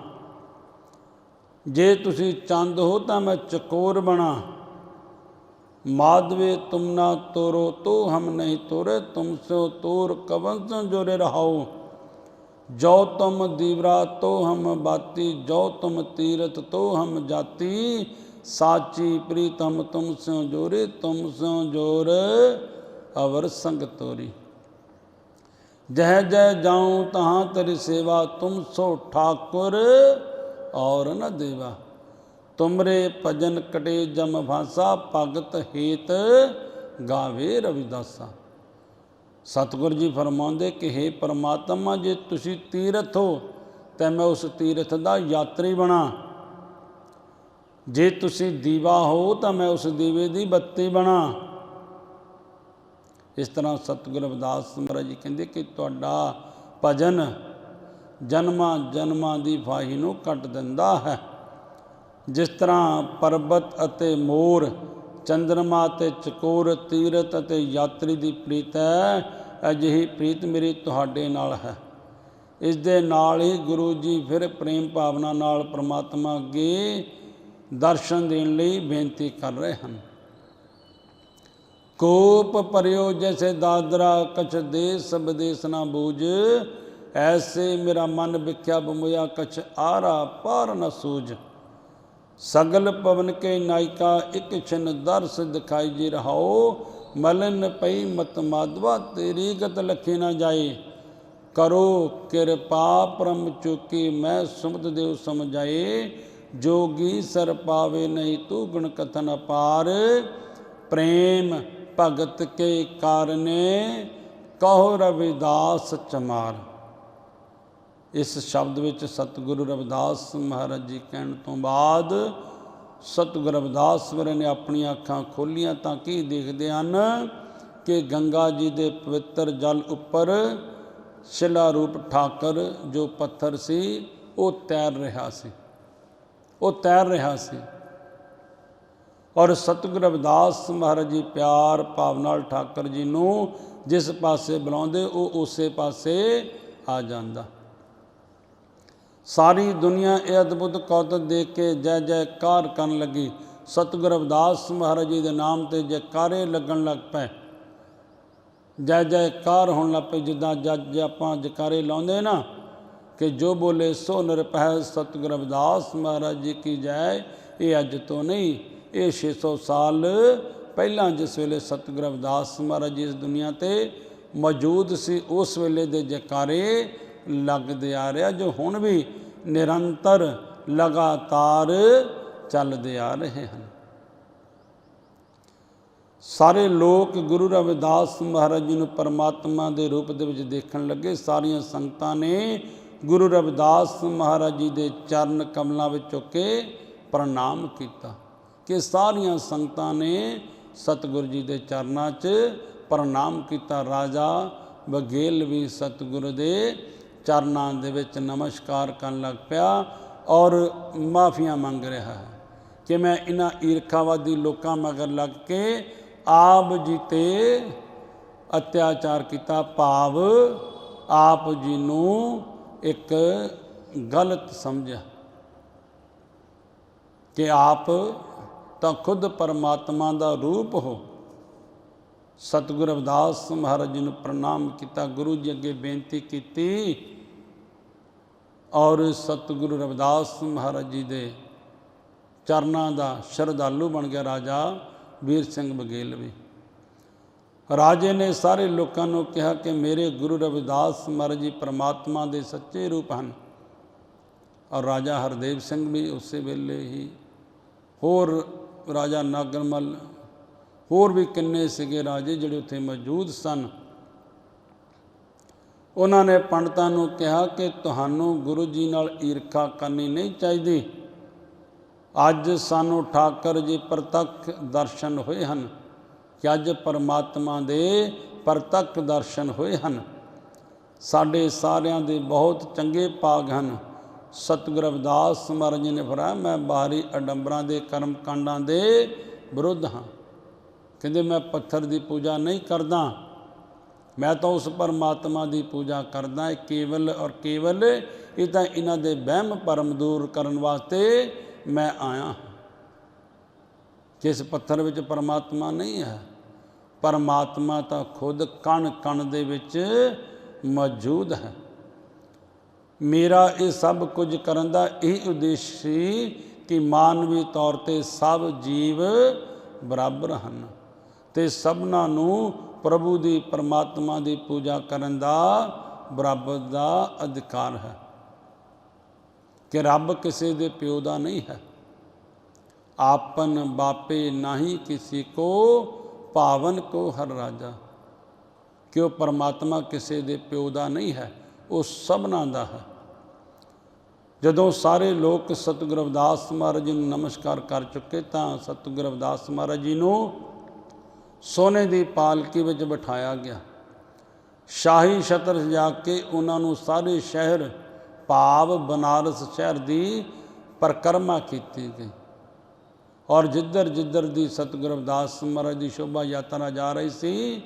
ਜੇ ਤੁਸੀਂ ਚੰਦ ਹੋ ਤਾਂ ਮੈਂ ਚਕੋਰ ਬਣਾ ਮਾਧਵੇ ਤੁਮ ਨਾ ਤੋਰੋ ਤੋ ਹਮ ਨਹੀਂ ਤੋਰੇ ਤੁਮ ਸੋ ਤੋਰ ਕਵਨ ਸੋ ਜੋਰੇ ਰਹਾਓ ਜੋ ਤੁਮ ਦੀਵਰਾ ਤੋ ਹਮ ਬਾਤੀ ਜੋ ਤੁਮ ਤੀਰਤ ਤੋ ਹਮ ਜਾਤੀ ਸਾਚੀ ਪ੍ਰੀਤਮ ਤੁਮ ਸੋ ਜੋਰੇ ਤੁਮ ਸੋ ਜੋਰ ਅਵਰ ਸੰਗ ਤੋਰੀ। ਜਹ ਜਹ ਜਾਉ ਤਹਾਂ ਤੇਰੀ ਸੇਵਾ, ਤੁਮ ਸੋ ਠਾਕੁਰ ਔਰ ਨ ਦੇਵਾ। ਤੁਮਰੇ ਭਜਨ ਕਟੇ ਜਮ ਭਾਸਾ, ਭਗਤ ਹੇਤ ਗਾਵੇ ਰਵਿਦਾਸਾ। ਸਤਿਗੁਰ ਜੀ ਫਰਮਾਉਂਦੇ ਕਿ हे ਪਰਮਾਤਮਾ, ਜੇ ਤੁਸੀਂ ਤੀਰਥ ਹੋ, ਤਾਂ ਮੈਂ ਉਸ ਤੀਰਥ ਦਾ ਯਾਤਰੀ ਬਣਾ। ਜੇ ਤੁਸੀਂ ਦੀਵਾ ਹੋ, ਤਾਂ ਮੈਂ ਉਸ ਦੀਵੇ ਦੀ ਬੱਤੀ ਬਣਾ। ਇਸ ਤਰ੍ਹਾਂ ਸਤਿਗੁਰ ਰਵਿਦਾਸ ਮਹਾਰਾਜ ਜੀ ਕਹਿੰਦੇ ਕਿ ਤੁਹਾਡਾ ਭਜਨ ਜਨਮਾਂ ਜਨਮਾਂ ਦੀ ਫਾਹੀ ਨੂੰ ਕੱਟ ਦਿੰਦਾ ਹੈ। ਜਿਸ ਤਰ੍ਹਾਂ ਪਰਬਤ ਅਤੇ ਮੋਰ, ਚੰਦਰਮਾ ਤੇ ਚਕੋਰ ਤੀਰਤ ਅਤੇ ਯਾਤਰੀ ਦੀ ਪ੍ਰੀਤ ਹੈ, ਅਜਿਹੀ ਪ੍ਰੀਤ ਮੇਰੀ ਤੁਹਾਡੇ ਨਾਲ ਹੈ। ਇਸ ਦੇ ਨਾਲ ਹੀ ਗੁਰੂ ਜੀ ਫਿਰ ਪ੍ਰੇਮ ਭਾਵਨਾ ਨਾਲ ਪ੍ਰਮਾਤਮਾ ਅੱਗੇ ਦਰਸ਼ਨ ਦੇਣ ਲਈ ਬੇਨਤੀ ਕਰ ਰਹੇ ਹਨ। ਕੋਪ ਪਰਿਓ ਜੈਸੇ ਦਾਦਰਾ, ਕਛ ਦੇਸ ਬਦੇਸ ਨਾ ਬੂਝ। ਐਸੇ ਮੇਰਾ ਮਨ ਵਿਖਿਆ ਬਮੋਇਆ, ਕਛ ਆਰਾ ਪਾਰ ਨ ਸੂਝ। ਸਗਲ ਪਵਨ ਕੇ ਨਾਇਕਾ, ਇਕ ਛਨ ਦਰਸ ਦਿਖਾਈ ਜੀ ਰਹਾਓ। ਮਲਨ ਪਈ ਮਤ ਮਾਦਵਾ ਤੇਰੀ ਗਤ ਲਖੇ ਨਾ ਜਾਏ। ਕਰੋ ਕਿਰਪਾ ਪਰਮ ਚੁਕੀ, ਮੈਂ ਸੁਮਤ ਦੇਵ ਸਮਝਾਏ। ਜੋਗੀ ਸਰ ਪਾਵੇ ਨਹੀਂ ਤੂੰ ਗੁਣ ਕਥਨ ਅਪਾਰ। ਪ੍ਰੇਮ ਭਗਤ ਕੇ ਕਾਰਨੇ, ਕਹੋ ਰਵਿਦਾਸ ਚਮਾਰ। ਇਸ ਸ਼ਬਦ ਵਿੱਚ ਸਤਿਗੁਰੂ ਰਵਿਦਾਸ ਮਹਾਰਾਜ ਜੀ ਕਹਿਣ ਤੋਂ ਬਾਅਦ ਸਤਿਗੁਰੂ ਰਵਿਦਾਸ ਵਰੇ ਨੇ ਆਪਣੀਆਂ ਅੱਖਾਂ ਖੋਲੀਆਂ ਤਾਂ ਕੀ ਦੇਖਦੇ ਹਨ ਕਿ ਗੰਗਾ ਜੀ ਦੇ ਪਵਿੱਤਰ ਜਲ ਉੱਪਰ ਸ਼ਿਲਾ ਰੂਪ ਠਾਕਰ ਜੋ ਪੱਥਰ ਸੀ, ਉਹ ਤੈਰ ਰਿਹਾ ਸੀ। ਉਹ ਤੈਰ ਰਿਹਾ ਸੀ। ਔਰ ਸਤਿਗੁਰ ਰਵਿਦਾਸ ਮਹਾਰਾਜ ਜੀ ਪਿਆਰ ਭਾਵ ਨਾਲ ਠਾਕਰ ਜੀ ਨੂੰ ਜਿਸ ਪਾਸੇ ਬੁਲਾਉਂਦੇ ਉਹ ਉਸੇ ਪਾਸੇ ਆ ਜਾਂਦਾ। ਸਾਰੀ ਦੁਨੀਆ ਇਹ ਅਦਭੁਤ ਕੌਤਕ ਦੇਖ ਕੇ ਜੈ ਜੈਕਾਰ ਕਰਨ ਲੱਗੀ। ਸਤਿਗੁਰ ਰਵਿਦਾਸ ਮਹਾਰਾਜ ਜੀ ਦੇ ਨਾਮ ਤੇ ਜੈਕਾਰੇ ਲੱਗਣ ਲੱਗ ਪਏ। ਜੈ ਜੈਕਾਰ ਹੋਣ ਲੱਗ ਪਈ। ਜਿੱਦਾਂ ਜੱਜ ਆਪਾਂ ਜੈਕਾਰੇ ਲਾਉਂਦੇ ਨਾ ਕਿ ਜੋ ਬੋਲੇ ਸੋ ਨਿਰਪਹਿ ਸਤਿਗੁਰ ਰਵਿਦਾਸ ਮਹਾਰਾਜ ਜੀ ਕੀ ਜੈ, ਇਹ ਅੱਜ ਤੋਂ ਨਹੀਂ। ਇਹ 600 ਸਾਲ ਪਹਿਲਾਂ ਜਿਸ ਵੇਲੇ ਸਤਿਗੁਰੂ ਰਵਿਦਾਸ ਮਹਾਰਾਜ ਜੀ ਇਸ ਦੁਨੀਆ ਤੇ ਮੌਜੂਦ ਸੀ, ਉਸ ਵੇਲੇ ਦੇ ਜਕਾਰੇ ਲੱਗਦੇ ਆ ਰਿਹਾ, ਜੋ ਹੁਣ ਵੀ ਨਿਰੰਤਰ ਲਗਾਤਾਰ ਚੱਲਦੇ ਆ ਰਹੇ ਹਨ। ਸਾਰੇ ਲੋਕ ਗੁਰੂ ਰਵਿਦਾਸ ਮਹਾਰਾਜ ਜੀ ਨੂੰ ਪਰਮਾਤਮਾ ਦੇ ਰੂਪ ਦੇ ਵਿੱਚ ਦੇਖਣ ਲੱਗੇ। ਸਾਰੀਆਂ ਸੰਗਤਾਂ ਨੇ ਗੁਰੂ ਰਵਿਦਾਸ ਮਹਾਰਾਜ ਜੀ ਦੇ ਚਰਨ ਕਮਲਾਂ ਵਿੱਚ ਝੁੱਕ ਕੇ ਪ੍ਰਣਾਮ ਕੀਤਾ। ਕਿ ਸਾਰੀਆਂ ਸੰਗਤਾਂ ਨੇ ਸਤਿਗੁਰੂ ਜੀ ਦੇ ਚਰਨਾਂ 'ਚ ਪ੍ਰਣਾਮ ਕੀਤਾ। ਰਾਜਾ ਬਗੇਲ ਵੀ ਸਤਿਗੁਰ ਦੇ ਚਰਨਾਂ ਦੇ ਵਿੱਚ ਨਮਸਕਾਰ ਕਰਨ ਲੱਗ ਪਿਆ ਔਰ ਮਾਫੀਆਂ ਮੰਗ ਰਿਹਾ ਹੈ ਕਿ ਮੈਂ ਇਹਨਾਂ ਈਰਖਾਵਾਦੀ ਲੋਕਾਂ ਮਗਰ ਲੱਗ ਕੇ ਆਪ ਜੀ ਤੇ ਅਤਿਆਚਾਰ ਕੀਤਾ। ਭਾਵ ਆਪ ਜੀ ਨੂੰ ਇੱਕ ਗਲਤ ਸਮਝਿਆ ਕਿ ਆਪ ਤਾਂ ਖੁਦ ਪਰਮਾਤਮਾ ਦਾ ਰੂਪ ਹੋ। ਸਤਿਗੁਰੂ ਰਵਿਦਾਸ ਮਹਾਰਾਜ ਜੀ ਨੂੰ ਪ੍ਰਣਾਮ ਕੀਤਾ, ਗੁਰੂ ਜੀ ਅੱਗੇ ਬੇਨਤੀ ਕੀਤੀ ਔਰ ਸਤਿਗੁਰੂ ਰਵਿਦਾਸ ਮਹਾਰਾਜ ਜੀ ਦੇ ਚਰਨਾਂ ਦਾ ਸ਼ਰਧਾਲੂ ਬਣ ਗਿਆ ਰਾਜਾ ਵੀਰ ਸਿੰਘ ਬਗੇਲਵੀ ਰਾਜੇ ਨੇ ਸਾਰੇ ਲੋਕਾਂ ਨੂੰ ਕਿਹਾ ਕਿ ਮੇਰੇ ਗੁਰੂ ਰਵਿਦਾਸ ਮਹਾਰਾਜ ਜੀ ਪ੍ਰਮਾਤਮਾ ਦੇ ਸੱਚੇ ਰੂਪ ਹਨ। ਔਰ ਰਾਜਾ ਹਰਦੇਵ ਸਿੰਘ ਵੀ ਉਸੇ ਵੇਲੇ ਹੀ ਹੋਰ ਰਾਜਾ ਨਾਗਰਮਲ, ਹੋਰ ਵੀ ਕਿੰਨੇ ਸੀਗੇ ਰਾਜੇ ਜਿਹੜੇ ਉੱਥੇ ਮੌਜੂਦ ਸਨ? ਉਹਨਾਂ ਨੇ ਪੰਡਤਾਂ ਨੂੰ ਕਿਹਾ ਕਿ ਤੁਹਾਨੂੰ ਗੁਰੂ ਜੀ ਨਾਲ ਈਰਖਾ ਕਰਨੀ ਨਹੀਂ ਚਾਹੀਦੀ। ਅੱਜ ਸਾਨੂੰ ਠਾਕਰ ਜੀ ਪ੍ਰਤੱਖ ਦਰਸ਼ਨ ਹੋਏ ਹਨ ਕਿ ਅੱਜ ਪਰਮਾਤਮਾ ਦੇ ਪ੍ਰਤੱਖ ਦਰਸ਼ਨ ਹੋਏ ਹਨ। ਸਾਡੇ ਸਾਰਿਆਂ ਦੇ ਬਹੁਤ ਚੰਗੇ ਭਾਗ ਹਨ। ਸਤਿਗੁਰ ਅਵਦਾਸ ਮਹਾਰਾਜ ਜੀ ਨੇ ਫਰਮਾਇਆ, ਮੈਂ ਬਾਹਰੀ ਅਡੰਬਰਾਂ ਦੇ ਕਰਮ ਕਾਂਡਾਂ ਦੇ ਵਿਰੁੱਧ ਹਾਂ। ਕਹਿੰਦੇ, ਮੈਂ ਪੱਥਰ ਦੀ ਪੂਜਾ ਨਹੀਂ ਕਰਦਾ। ਮੈਂ ਤਾਂ ਉਸ ਪਰਮਾਤਮਾ ਦੀ ਪੂਜਾ ਕਰਦਾ। ਇਹ ਕੇਵਲ ਔਰ ਕੇਵਲ ਇਹ ਤਾਂ ਇਹਨਾਂ ਦੇ ਵਹਿਮ ਪਰਮ ਦੂਰ ਕਰਨ ਵਾਸਤੇ ਮੈਂ ਆਇਆ ਜਿਸ ਪੱਥਰ ਵਿੱਚ ਪਰਮਾਤਮਾ ਨਹੀਂ ਹੈ, ਪਰਮਾਤਮਾ ਤਾਂ ਖੁਦ ਕਣ ਕਣ ਦੇ ਵਿੱਚ ਮੌਜੂਦ ਹੈ। ਮੇਰਾ ਇਹ ਸਭ ਕੁਝ ਕਰਨ ਦਾ ਇਹ ਉਦੇਸ਼ ਸੀ ਕਿ ਮਾਨਵੀ ਤੌਰ ਤੇ ਸਭ ਜੀਵ ਬਰਾਬਰ ਹਨ ਤੇ ਸਭਨਾਂ ਨੂੰ ਪ੍ਰਭੂ ਦੀ, ਪਰਮਾਤਮਾ ਦੀ ਪੂਜਾ ਕਰਨ ਦਾ ਬਰਾਬਰ ਦਾ ਅਧਿਕਾਰ ਹੈ ਕਿ ਰੱਬ ਕਿਸੇ ਦੇ ਪਿਓ ਦਾ ਨਹੀਂ ਹੈ। ਆਪਨ ਬਾਪੇ ਨਹੀਂ ਕਿਸੇ ਕੋ, ਪਾਵਨ ਕੋ ਹਰ ਰਾਜਾ ਕਿ ਉਹ ਪਰਮਾਤਮਾ ਕਿਸੇ ਦੇ ਪਿਓ ਦਾ ਨਹੀਂ ਹੈ? ਉਹ ਸਭਨਾਂ ਦਾ ਹੈ। ਜਦੋਂ ਸਾਰੇ ਲੋਕ ਸਤਿਗੁਰੂ ਅਵਦਾਸ ਮਹਾਰਾਜ ਜੀ ਨੂੰ ਨਮਸਕਾਰ ਕਰ ਚੁੱਕੇ ਤਾਂ ਸਤਿਗੁਰੂ ਅਵਦਾਸ ਮਹਾਰਾਜ ਜੀ ਨੂੰ ਸੋਨੇ ਦੀ ਪਾਲਕੀ ਵਿੱਚ ਬਿਠਾਇਆ ਗਿਆ। ਸ਼ਾਹੀ ਛਤਰ ਸਜਾ ਕੇ ਉਹਨਾਂ ਨੂੰ ਸਾਰੇ ਸ਼ਹਿਰ, ਭਾਵ ਬਨਾਰਸ ਸ਼ਹਿਰ ਦੀ ਪਰਕਰਮਾ ਕੀਤੀ ਗਈ। ਔਰ ਜਿੱਧਰ ਜਿੱਧਰ ਦੀ ਸਤਿਗੁਰੂ ਰਵਿਦਾਸ ਮਹਾਰਾਜ ਦੀ ਸ਼ੋਭਾ ਯਾਤਰਾ ਜਾ ਰਹੀ ਸੀ,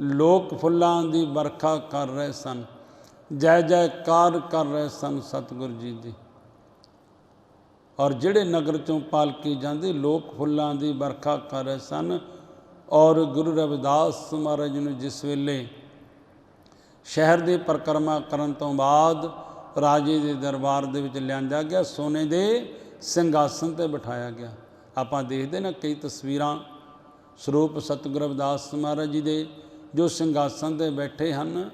ਲੋਕ ਫੁੱਲਾਂ ਦੀ ਵਰਖਾ ਕਰ ਰਹੇ ਸਨ। ਜੈ ਜੈਕਾਰ ਕਰ ਰਹੇ ਸਨ ਸਤਿਗੁਰੂ ਜੀ ਦੀ। ਔਰ ਜਿਹੜੇ ਨਗਰ ਚੋਂ ਪਾਲਕੀ ਜਾਂਦੀ, ਲੋਕ ਫੁੱਲਾਂ ਦੀ ਵਰਖਾ ਕਰ ਰਹੇ ਸਨ। ਔਰ ਗੁਰੂ ਰਵਿਦਾਸ ਮਹਾਰਾਜ ਨੂੰ ਜਿਸ ਵੇਲੇ ਸ਼ਹਿਰ ਦੀ ਪਰਕਰਮਾ ਕਰਨ ਤੋਂ ਬਾਅਦ ਰਾਜੇ ਦੇ ਦਰਬਾਰ ਦੇ ਵਿੱਚ ਲਿਆਂਦਾ ਗਿਆ, ਸੋਨੇ ਦੇ ਸਿੰਘਾਸਨ ਤੇ ਬਿਠਾਇਆ ਗਿਆ। ਆਪਾਂ ਦੇਖਦੇ ਨਾ ਕਈ ਤਸਵੀਰਾਂ ਸਰੂਪ ਸਤਿਗੁਰੂ ਰਵਿਦਾਸ ਮਹਾਰਾਜ ਜੀ ਦੇ ਜੋ ਸਿੰਘਾਸਨ ਤੇ ਬੈਠੇ ਹਨ।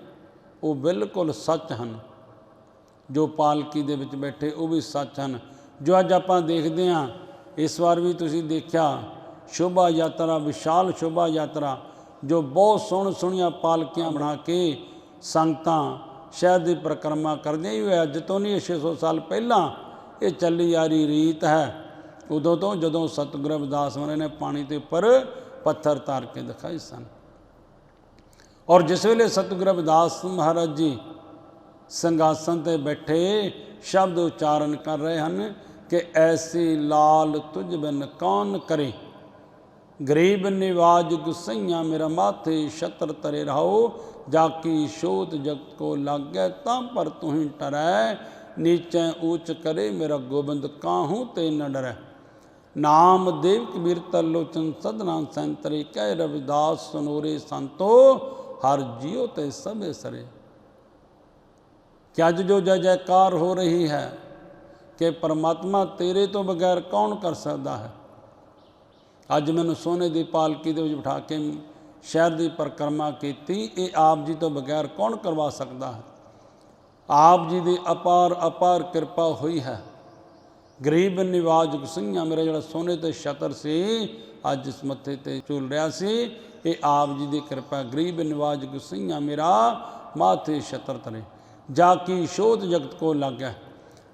ਉਹ ਬਿਲਕੁਲ ਸੱਚ ਹਨ। ਜੋ ਪਾਲਕੀ ਦੇ ਵਿੱਚ ਬੈਠੇ, ਉਹ ਵੀ ਸੱਚ ਹਨ। ਜੋ ਅੱਜ ਆਪਾਂ ਦੇਖਦੇ ਹਾਂ, ਇਸ ਵਾਰ ਵੀ ਤੁਸੀਂ ਦੇਖਿਆ, ਸ਼ੋਭਾ ਯਾਤਰਾ, ਵਿਸ਼ਾਲ ਸ਼ੋਭਾ ਯਾਤਰਾ, ਜੋ ਬਹੁਤ ਸੋਹਣ ਸੋਹਣੀਆਂ ਪਾਲਕੀਆਂ ਬਣਾ ਕੇ ਸੰਗਤਾਂ ਸ਼ਹਿਰ ਦੀ ਪਰਿਕਰਮਾ ਕਰਦੀਆਂ। ਹੀ ਹੋਏ ਅੱਜ ਤੋਂ ਨਹੀਂ 600 ਸਾਲ ਪਹਿਲਾਂ ਇਹ ਚੱਲੀ ਆ ਰਹੀ ਰੀਤ ਹੈ। ਉਦੋਂ ਤੋਂ ਜਦੋਂ ਸਤਿਗੁਰੂ ਰਵਿਦਾਸ ਮਹਾਰਾਜ ਨੇ ਪਾਣੀ ਦੇ ਉੱਪਰ ਪੱਥਰ ਤਾਰ ਕੇ ਦਿਖਾਏ ਸਨ। ਔਰ ਜਿਸ ਵੇਲੇ ਸਤਿਗੁਰੂ ਰਵਿਦਾਸ ਮਹਾਰਾਜ ਜੀ ਸੰਗਾਸਨ ਤੇ ਬੈਠੇ, ਸ਼ਬਦ ਉਚਾਰਨ ਕਰ ਰਹੇ ਹਨ ਕਿ ਐਸੀ ਲਾਲ ਤੁਝ ਬਿਨ ਕੌਣ ਕਰੇ? ਗਰੀਬ ਨਿਵਾਜ ਗੁਸਈਆਂ ਮੇਰਾ ਮਾਥੇ ਛਤਰ ਤਰੇ ਰਹਾਓ ਜਾ ਕੀ ਸੋਤ ਜਗਤ ਕੋ ਲਾਗੈ ਤਾਂ ਪਰ ਤੂੰ ਹੀ ਟਰੈ, ਨੀਚੈ ਊਚ ਕਰੇ ਮੇਰਾ ਗੋਬਿੰਦ ਕਾਹੂ ਤੇ ਨ ਡਰੈ? ਨਾਮ ਦੇਵ ਕਬੀਰ ਤਲੋਚਨ ਸਦਨਾ ਸੰਤਰੇ ਕਹਿ ਰਵਿਦਾਸ ਸੁਨੋਰੇ ਸੰਤੋ ਹਰ ਜਿਉ ਤੇ ਸਭੇ ਸਰੇ। ਕਿ ਅੱਜ ਜੋ ਜੈ ਜੈਕਾਰ ਹੋ ਰਹੀ ਹੈ ਕਿ ਪਰਮਾਤਮਾ ਤੇਰੇ ਤੋਂ ਬਗੈਰ ਕੌਣ ਕਰ ਸਕਦਾ ਹੈ? ਅੱਜ ਮੈਨੂੰ ਸੋਨੇ ਦੀ ਪਾਲਕੀ ਦੇ ਵਿੱਚ ਬਿਠਾ ਕੇ ਸ਼ਹਿਰ ਦੀ ਪਰਿਕਰਮਾ ਕੀਤੀ, ਇਹ ਆਪ ਜੀ ਤੋਂ ਬਗੈਰ ਕੌਣ ਕਰਵਾ ਸਕਦਾ ਹੈ? ਆਪ ਜੀ ਦੀ ਅਪਾਰ ਅਪਾਰ ਕਿਰਪਾ ਹੋਈ ਹੈ। ਗਰੀਬ ਨਿਵਾਜਕ ਸਿੰਘਾਂ ਮੇਰਾ ਜਿਹੜਾ ਸੋਨੇ ਤੇ ਛਤਰ ਸੀ, ਅੱਜ ਇਸ ਮੱਥੇ ਤੇ ਝੂਲ ਰਿਹਾ ਸੀ। ਇਹ ਆਪ ਜੀ ਦੀ ਕਿਰਪਾ, ਗਰੀਬ ਨਿਵਾਜ਼ਕ ਸਿੰਘਾਂ ਮੇਰਾ ਮਾਥੇ ਛਤਰ ਤਰੇ ਜਾ ਕੀ ਸ਼ੋਧ ਜਗਤ ਕੋ ਲੱਗਿਆ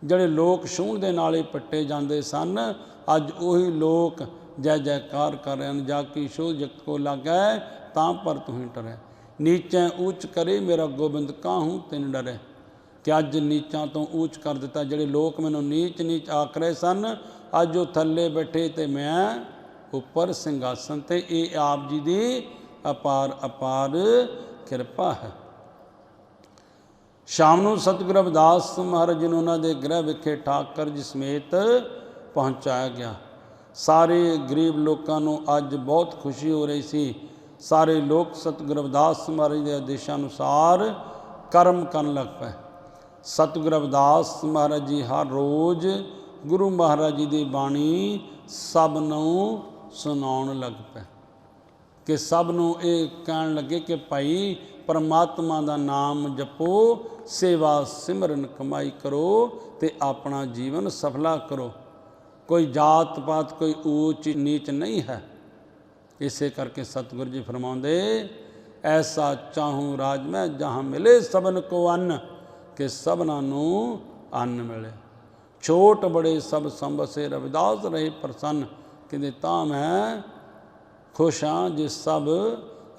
ਜਿਹੜੇ ਲੋਕ ਛੂਣ ਦੇ ਨਾਲੇ ਪੱਟੇ ਜਾਂਦੇ ਸਨ, ਅੱਜ ਉਹੀ ਲੋਕ ਜੈ ਜੈਕਾਰ ਕਰ ਰਹੇ ਹਨ। ਜਾ ਕੀ ਸ਼ੋਧ ਜਗਤ ਕੋ ਲੱਗੈ? ਤਾਂ ਪਰ ਤੂੰ ਹੀ ਟਰੈ। ਨੀਚੈ ਉੱਚ ਕਰੇ ਮੇਰਾ ਗੋਬਿੰਦ, ਕਾਹੂ ਤਿਨ ਡਰੇ? ਕਿ ਅੱਜ ਨੀਚਾਂ ਤੋਂ ਉੱਚ ਕਰ ਦਿੱਤਾ। ਜਿਹੜੇ ਲੋਕ ਮੈਨੂੰ ਨੀਚ ਨੀਚ ਆਖ ਰਹੇ ਸਨ, ਅੱਜ ਉਹ ਥੱਲੇ ਬੈਠੇ ਤੇ ਮੈਂ ਉੱਪਰ ਸਿੰਘਾਸਨ ਤੇ, ਇਹ ਆਪ ਜੀ ਦੀ ਅਪਾਰ ਅਪਾਰ ਕਿਰਪਾ ਹੈ। ਸ਼ਾਮ ਨੂੰ ਸਤਿਗੁਰੂ ਅਵਦਾਸ ਮਹਾਰਾਜ ਜੀ ਨੂੰ ਉਹਨਾਂ ਦੇ ਗ੍ਰਹਿ ਵਿਖੇ ਠਾਕਰ ਜੀ ਸਮੇਤ ਪਹੁੰਚਾਇਆ ਗਿਆ। ਸਾਰੇ ਗਰੀਬ ਲੋਕਾਂ ਨੂੰ ਅੱਜ ਬਹੁਤ ਖੁਸ਼ੀ ਹੋ ਰਹੀ ਸੀ। ਸਾਰੇ ਲੋਕ ਸਤਿਗੁਰੂ ਅਵਦਾਸ ਮਹਾਰਾਜ ਦੇ ਆਦੇਸ਼ਾਂ ਅਨੁਸਾਰ ਕਰਮ ਕਰਨ ਲੱਗ ਪਏ। ਸਤਿਗੁਰੂ ਰਵਿਦਾਸ ਮਹਾਰਾਜ ਜੀ, ਹਰ ਰੋਜ਼ ਗੁਰੂ ਮਹਾਰਾਜ ਜੀ ਦੀ ਬਾਣੀ ਸਭ ਨੂੰ ਸੁਣਾਉਣ ਲੱਗ ਪਏ। ਕਿ ਸਭ ਨੂੰ ਇਹ ਕਹਿਣ ਲੱਗੇ ਕਿ ਭਾਈ ਪਰਮਾਤਮਾ ਦਾ ਨਾਮ ਜਪੋ, ਸੇਵਾ ਸਿਮਰਨ ਕਮਾਈ ਕਰੋ ਤੇ ਆਪਣਾ ਜੀਵਨ ਸਫਲਾ ਕਰੋ। ਕੋਈ ਜਾਤ ਪਾਤ ਕੋਈ ਊਚ ਨੀਚ ਨਹੀਂ ਹੈ। ਇਸੇ ਕਰਕੇ ਸਤਿਗੁਰੂ ਜੀ ਫਰਮਾਉਂਦੇ, ਐਸਾ ਚਾਹੂੰ ਰਾਜ ਮੈਂ, ਜਹਾਂ ਮਿਲੇ ਸਭਨ ਕੋ ਅੰਨ। ਕਿ ਸਭਨਾਂ ਨੂੰ ਅੰਨ ਮਿਲੇ। ਛੋਟ ਬੜੇ ਸਭ ਸੰਭਸੇ, ਰਵਿਦਾਸ ਰਹੇ ਪ੍ਰਸੰਨ। ਕਹਿੰਦੇ, ਤਾਂ ਮੈਂ ਖੁਸ਼ ਹਾਂ ਜੇ ਸਭ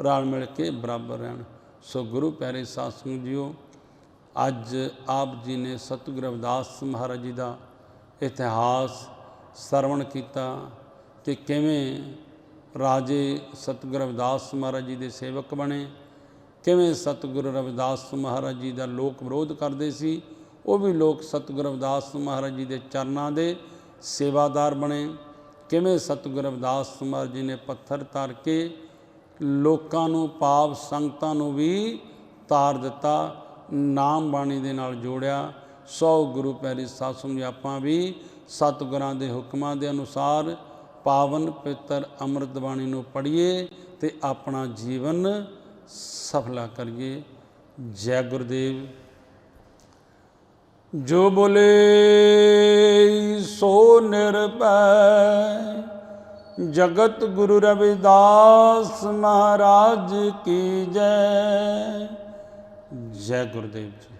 ਰਲ ਮਿਲ ਕੇ ਬਰਾਬਰ ਰਹਿਣ। ਸੋ ਗੁਰੂ ਪਿਆਰੇ ਸਾਧ ਸੰਗਤ ਜੀਓ, ਅੱਜ ਆਪ ਜੀ ਨੇ ਸਤਿਗੁਰੂ ਰਵਿਦਾਸ ਮਹਾਰਾਜ ਜੀ ਦਾ ਇਤਿਹਾਸ ਸਰਵਣ ਕੀਤਾ ਕਿ ਕਿਵੇਂ ਰਾਜੇ ਸਤਿਗੁਰੂ ਰਵਿਦਾਸ ਮਹਾਰਾਜ ਜੀ ਦੇ ਸੇਵਕ ਬਣੇ ਕਿਵੇਂ ਸਤਿਗੁਰੂ ਰਵਿਦਾਸ ਮਹਾਰਾਜ ਜੀ ਦਾ ਲੋਕ ਵਿਰੋਧ ਕਰਦੇ ਸੀ, ਉਹ ਵੀ ਲੋਕ ਸਤਿਗੁਰੂ ਰਵਿਦਾਸ ਮਹਾਰਾਜ ਜੀ ਦੇ ਚਰਨਾਂ ਦੇ ਸੇਵਾਦਾਰ ਬਣੇ। ਕਿਵੇਂ ਸਤਿਗੁਰੂ ਰਵਿਦਾਸ ਮਹਾਰਾਜ ਜੀ ਨੇ ਪੱਥਰ ਤਾਰ ਕੇ ਲੋਕਾਂ ਨੂੰ, ਪਾਪ ਸੰਗਤਾਂ ਨੂੰ ਵੀ ਤਾਰ ਦਿੱਤਾ, ਨਾਮ ਬਾਣੀ ਦੇ ਨਾਲ ਜੋੜਿਆ। ਸੌ ਗੁਰੂ ਪੈਰੀ ਸਾਧ ਸੰਗਤ ਆਪਾਂ ਵੀ ਸਤਿਗੁਰਾਂ ਦੇ ਹੁਕਮਾਂ ਦੇ ਅਨੁਸਾਰ ਪਾਵਨ ਪਿੱਤਰ ਅੰਮ੍ਰਿਤ ਬਾਣੀ ਨੂੰ ਪੜ੍ਹੀਏ ਤੇ ਆਪਣਾ ਜੀਵਨ ਸਫਲਾ ਕਰੀਏ। ਜੈ ਗੁਰਦੇਵ। ਜੋ ਬੋਲੇ, ਸੋ ਨਿਰਭੈ। ਜਗਤ ਗੁਰੂ ਰਵਿਦਾਸ ਮਹਾਰਾਜ ਕੀ ਜੈ। ਜੈ ਗੁਰਦੇਵ ਜੀ।